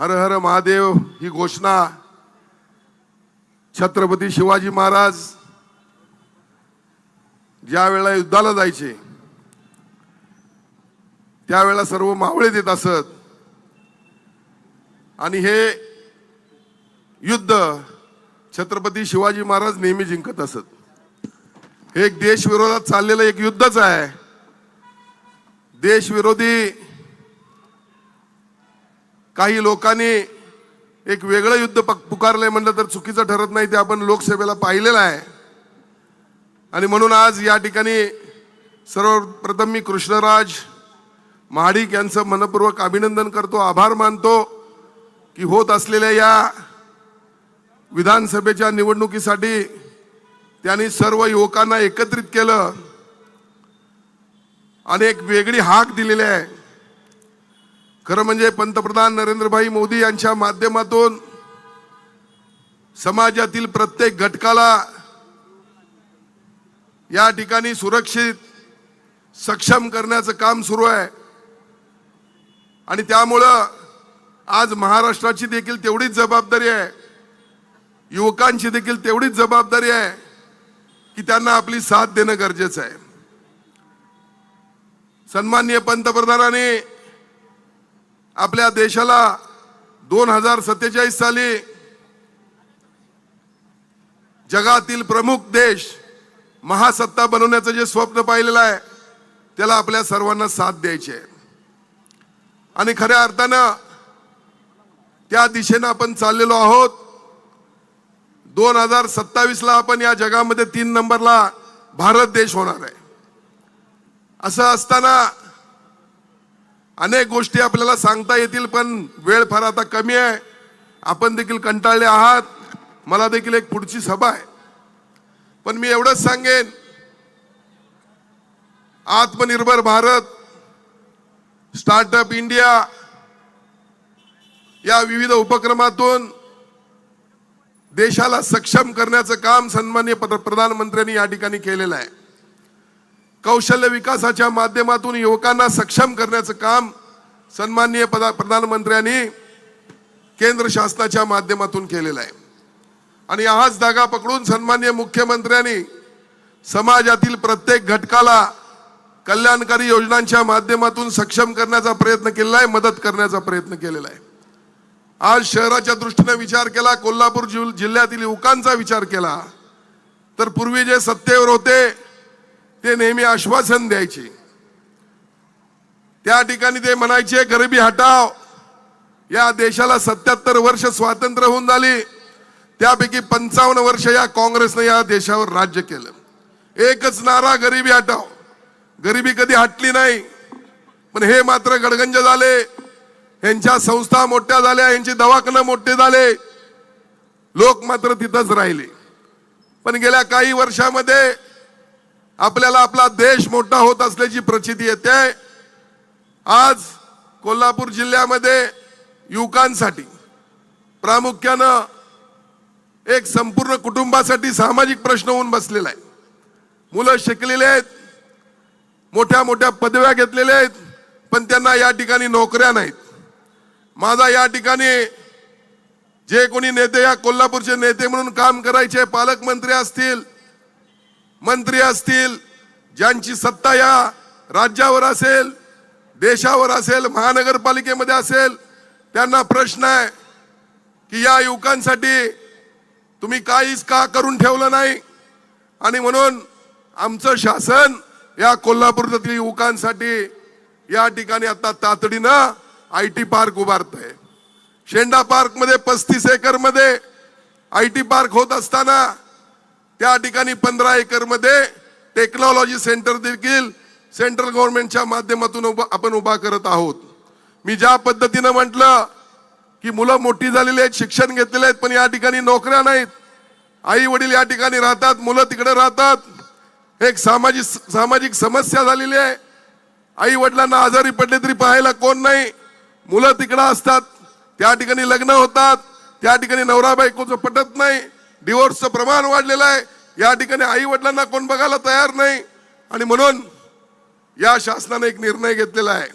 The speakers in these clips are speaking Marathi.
हर हर महादेव ही घोषणा. छत्रपती शिवाजी महाराज ज्या वेळेला युद्धाला जायचे त्यावेळेला सर्व मावळे देत असत. आणि हे युद्ध छत्रपती शिवाजी महाराज नेहमी जिंकत असत. हे एक देशविरोधात चाललेलं एक युद्धच आहे. देशविरोधी काही लोकांनी एक वेगळं युद्ध पक- पुकारलंय म्हणलं तर चुकीचं ठरत नाही ते आपण लोकसभेला पाहिलेलं आहे. आणि म्हणून आज या ठिकाणी सर्वप्रथम मी कृष्णराज महाडिक यांचं मनपूर्वक अभिनंदन करतो आभार मानतो की होत असलेल्या या विधानसभेच्या निवडणुकीसाठी त्यांनी सर्व युवकांना एकत्रित केलं. आणि एक वेगळी हाक दिलेली आहे. खरं म्हणजे पंतप्रधान नरेंद्रभाई मोदी यांच्या माध्यमातून समाजातील प्रत्येक घटकाला या ठिकाणी सुरक्षित सक्षम करण्याचं काम सुरू आहे. आणि त्यामुळं आज महाराष्ट्राची देखील तेवढीच जबाबदारी आहे. युवकांची देखील तेवढीच जबाबदारी आहे की त्यांना आपली साथ देणं गरजेचं आहे. सन्माननीय पंतप्रधानांनी आपल्या देशाला दोन हजार सत्तेचाळीस साली जगातील प्रमुख देश महासत्ता बनवण्याचं जे स्वप्न पाहिलेलं आहे त्याला आपल्या सर्वांना साथ द्यायची आहे. आणि खऱ्या अर्थानं त्या दिशेनं आपण चाललेलो आहोत. दोन हजार सत्तावीसला आपण या जगामध्ये तीन नंबरला भारत देश होणार आहे. असं असताना अनेक गोष्टी आपल्याला सांगता येतील पण वेळ फार आता कमी आहे. आपण देखील कंटाळले आहात. मला देखील एक पुढची सभा आहे. पण मी एवढंच सांगेन आत्मनिर्भर भारत स्टार्टअप इंडिया या विविध उपक्रमातून देशाला सक्षम करण्याचं काम सन्माननीय प्रधानमंत्र्यांनी या ठिकाणी केलेलं आहे. कौशल्य विकासाच्या माध्यमातून युवकांना सक्षम करण्याचं काम सन्माननीय पदा प्रधानमंत्र्यांनी केंद्र शासनाच्या माध्यमातून केलेलं आहे. आणि हाच धागा पकडून सन्माननीय मुख्यमंत्र्यांनी समाजातील प्रत्येक घटकाला कल्याणकारी योजनांच्या माध्यमातून सक्षम करण्याचा प्रयत्न केलेला आहे मदत करण्याचा प्रयत्न केलेला आहे. आज शहराच्या दृष्टीने विचार केला कोल्हापूर जिल- जिल्ह्यातील युवकांचा विचार केला तर पूर्वी जे सत्तेवर होते ते नेहमी आश्वासन द्यायचे. त्या ठिकाणी ते म्हणायचे गरिबी हटाव या देशाला सत्याहत्तर वर्ष स्वातंत्र्य होऊन झाली. त्यापैकी पंचावन्न वर्ष या काँग्रेसने या देशावर राज्य केलं. एकच नारा गरिबी हटाव गरिबी कधी हटली नाही. पण हे मात्र गडगंज झाले. यांच्या संस्था मोठ्या झाल्या यांचे दवाखाने मोठे झाले. लोक मात्र तिथंच राहिले. पण गेल्या काही वर्षामध्ये आपल्याला आपला देश मोठा होत असल्याची प्रचिती येते. आज कोल्हापूर जिल्ह्यामध्ये युवकांसाठी प्रामुख्यानं एक संपूर्ण कुटुंबासाठी सामाजिक प्रश्न होऊन बसलेला आहे. मुलं शिकलेले आहेत मोठ्या मोठ्या पदव्या घेतलेल्या आहेत पण त्यांना या ठिकाणी नोकऱ्या नाहीत. माझा या ठिकाणी जे कोणी नेते या कोल्हापूरचे नेते म्हणून काम करायचे पालकमंत्री असतील मंत्री असतील ज्यांची सत्ता या राज्यावर असेल देशावर असेल महानगरपालिकेमध्ये असेल त्यांना प्रश्न आहे की या युवकांसाठी तुम्ही काहीच का करून ठेवलं नाही? आणि म्हणून आमचं शासन या कोल्हापूरातील युवकांसाठी या ठिकाणी आता तातडीनं आय टी पार्क उभारत आहे शेंडा पार्कमध्ये पस्तीस एकरमध्ये आय टी पार्क होत असताना त्या ठिकाणी पंधरा एकरमध्ये टेक्नॉलॉजी सेंटर देखील सेंट्रल गव्हर्नमेंटच्या माध्यमातून आपण उभा करत आहोत. मी ज्या पद्धतीनं म्हटलं की मुलं मोठी झालेली आहेत शिक्षण घेतलेले आहेत पण या ठिकाणी नोकऱ्या नाहीत. आई वडील या ठिकाणी राहतात मुलं तिकडे राहतात. एक सामाजिक सामाजिक समस्या झालेली आहे. आई वडिलांना आजारी पडले तरी पाहायला कोण नाही. मुलं तिकडं असतात त्या ठिकाणी लग्न होतात त्या ठिकाणी नवरा बायकोचं पटत नाही. डिवोर्सचं प्रमाण वाढलेलं आहे. या ठिकाणी आई वडिलांना कोण बघायला तयार नाही. आणि म्हणून या शासनाने एक निर्णय घेतलेला आहे.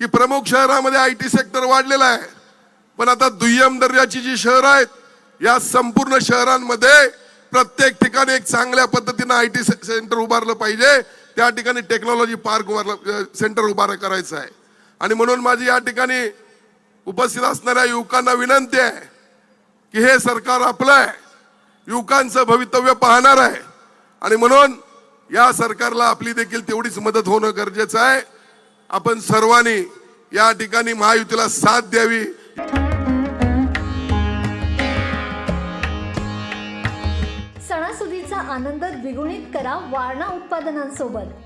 की प्रमुख शहरामध्ये आय टी सेक्टर वाढलेला आहे. पण आता दुय्यम दर्जाची जी शहरं आहेत या संपूर्ण शहरांमध्ये प्रत्येक ठिकाणी एक चांगल्या पद्धतीनं आय टी सेंटर उभारलं पाहिजे. त्या ठिकाणी टेक्नॉलॉजी पार्क उभारलं सेंटर उभार करायचं आहे. आणि म्हणून माझी या ठिकाणी उपस्थित असणाऱ्या युवकांना विनंती आहे की हे सरकार आपलं आहे. युवकांचं भवितव्य पाहणार आहे. आणि म्हणून या सरकारला आपली देखील तेवढीच मदत होणं गरजेचं आहे. आपण सर्वांनी या ठिकाणी महायुतीला साथ द्यावी. सणासुदीचा आनंद द्विगुणित करा वारणा उत्पादनांसोबत.